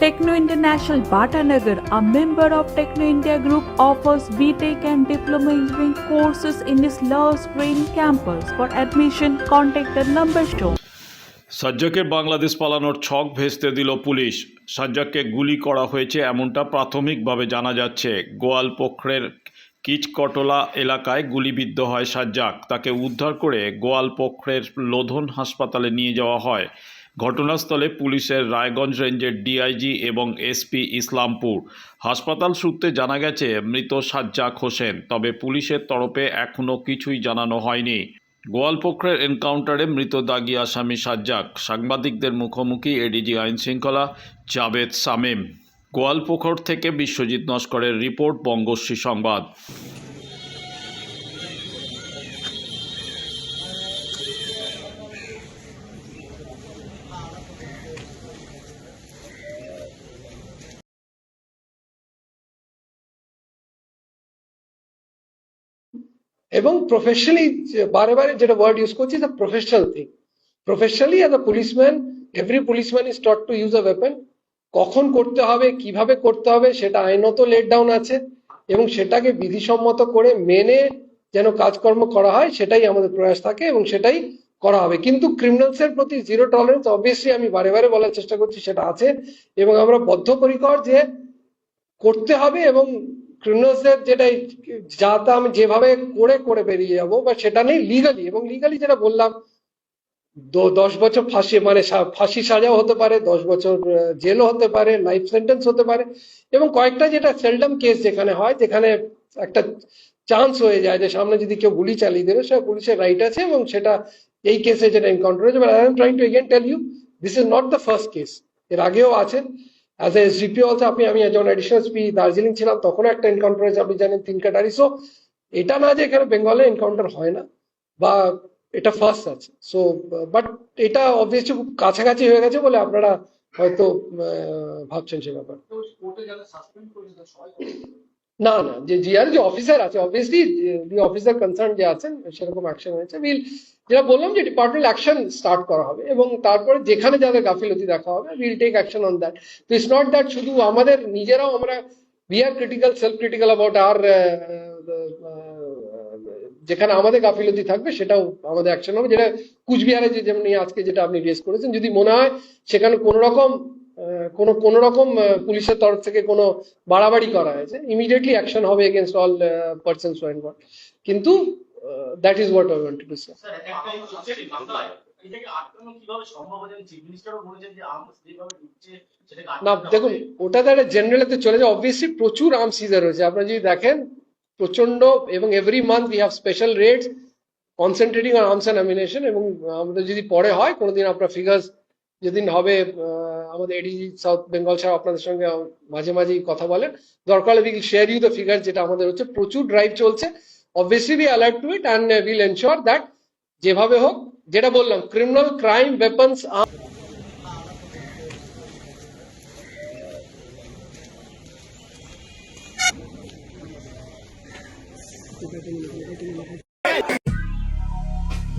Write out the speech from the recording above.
Techno International Bhatanagar, a member of Techno India Group, offers BTEC and Diploma Engineering courses in its Love Green campus. For admission, contact the number shown. সাজ্জাকের Bangladesh পালানোর ছক ভেস্তে দিল police সাজ্জাককে গুলি করা হয়েছে এমনটা প্রাথমিকভাবে জানা যাচ্ছে গোয়ালপোখরের কিচকটলা এলাকায় গুলিবিদ্ধ হয় সাজ্জাক তাকে উদ্ধার করে গোয়ালপোখরের লোধন হাসপাতালে নিয়ে যাওয়া হয় ঘটনাস্থলে পুলিশের রায়গঞ্জ রেঞ্জের ডিআইজি এবং এসপি ইসলামপুর। হাসপাতাল সূত্রে জানা গেছে, মৃত সাজ্জাক হোসেন, তবে পুলিশের তরফে এখনও কিছুই জানানো হয়নি। গোয়ালপোখরের এনকাউন্টারে মৃত দাগি আসামি সাজ্জাক। সাংবাদিকদের মুখোমুখি এডিজি আইন শৃঙ্খলা জাভেদ সামিম গোয়ালপোখর থেকে বিশ্বজিৎ নস্করের রিপোর্ট, বঙ্গশ্রী সংবাদ। এবং প্রফেশনালি বারে বারে যেটা ওয়ার্ড ইউজ করছি the professional thing professionally as a policeman every policeman is taught to use a weapon কখন করতে হবে, কীভাবে করতে হবে, সেটা আইনত লেট ডাউন আছে এবং সেটাকে বিধিসম্মত করে মেনে যেন কাজকর্ম করা হয়, সেটাই আমাদের প্রয়াস থাকে এবং সেটাই করা হবে। কিন্তু ক্রিমিনালস এর প্রতি জিরো টলারেন্স অবভিয়াসলি আমি বারে বারে বলার চেষ্টা করছি, সেটা আছে এবং আমরা বদ্ধপরিকর যে করতে হবে এবং ক্রিমিনালস এর যেটা যা আমি যেভাবে করে করে বেরিয়ে যাব, বা সেটা নেই লিগালি এবং লিগালি যেটা বললাম দশ বছর ফাঁসি মানে ফাঁসি সাজাও হতে পারে, দশ বছর জেলও হতে পারে লাইফ সেন্টেন্স হতে পারে, এবং কয়েকটা যেটা সেলডম কেস যেখানে হয়, যেখানে একটা চান্স হয়ে যায় যে সামনে যদি কেউ গুলি চালিয়ে দেবে, সেটা পুলিশের রাইট আছে, এবং সেটা এই কেসে যেটা এনকাউন্টার হয়েছে but I am trying to again tell you this is not the first case এর আগেও আছে। অ্যাজ এ এসডিপি অলসো আপনি, আমি যখন এডিশনাল এসপি দার্জিলিং ছিলাম, তখনও একটা এনকাউন্টার হয়েছে, আপনি জানেন, তিন কাটারি। সো এটা না যে এখানে বেঙ্গলে এনকাউন্টার হয় না, বা এটা ফার্স্ট আছে। সো বাট এটা অবভিয়াসলি খুব কাছাকাছি হয়ে গেছে বলে আপনারা হয়তো ভাবছেন সে ব্যাপার। না না, যে জিআর যে অফিসার আছে অবভিয়াসলি দি অফিসার কনসার্ন যে আছেন, সেরকম অ্যাকশন হয়েছে। উইল যেটা বললাম যে ডিপার্টমেন্ট অ্যাকশন স্টার্ট করা হবে এবং তারপরে যেখানে যাদের গাফিলতি দেখা হবে will take action on that তো ইটস নট দ্যাট শুধু আমাদের নিজেরাও আমরা we are critical self critical about আর যেখানে আমাদের গাফিলতি থাকবে, সেটাও আমাদের অ্যাকশন হবে। যেটা কুচবিহারে যে যেমন আজকে যেটা আপনি রেস করেছেন, যদি মনে হয় সেখানে কোনো রকম কোনো কোনো রকম পুলিশের তরফ থেকে কোনো বাড়াবাড়ি করা হয়েছে। ইমিডিয়েটলি অ্যাকশন হবে এগেনস্ট অল পার্সন কিন্তু that is what I want to say না দেখুন। ওটা তো একটা জেনারেলে চলে যায়। অবভিয়াসলি প্রচুর আর্ম সিজার হয়েছে। আপনারা যদি দেখেন প্রচণ্ড এবং every month we have special rates concentrating on arms and ammunition এবং আমাদের যদি পরে হয় কোনোদিন আপনার ফিগার্স যেদিন হবে আমাদের এডি সাউথ বেঙ্গল সাহেব আপনাদের সঙ্গে মাঝে মাঝেই কথা বলেন। দরকার হলে will share you the figure যেটা আমাদের হচ্ছে। প্রচুর ড্রাইভ চলছে। Obviously we alert to it and will ensure that যেভাবে হোক, যেটা বললাম ক্রিমিনাল ক্রাইম ওয়েপন্স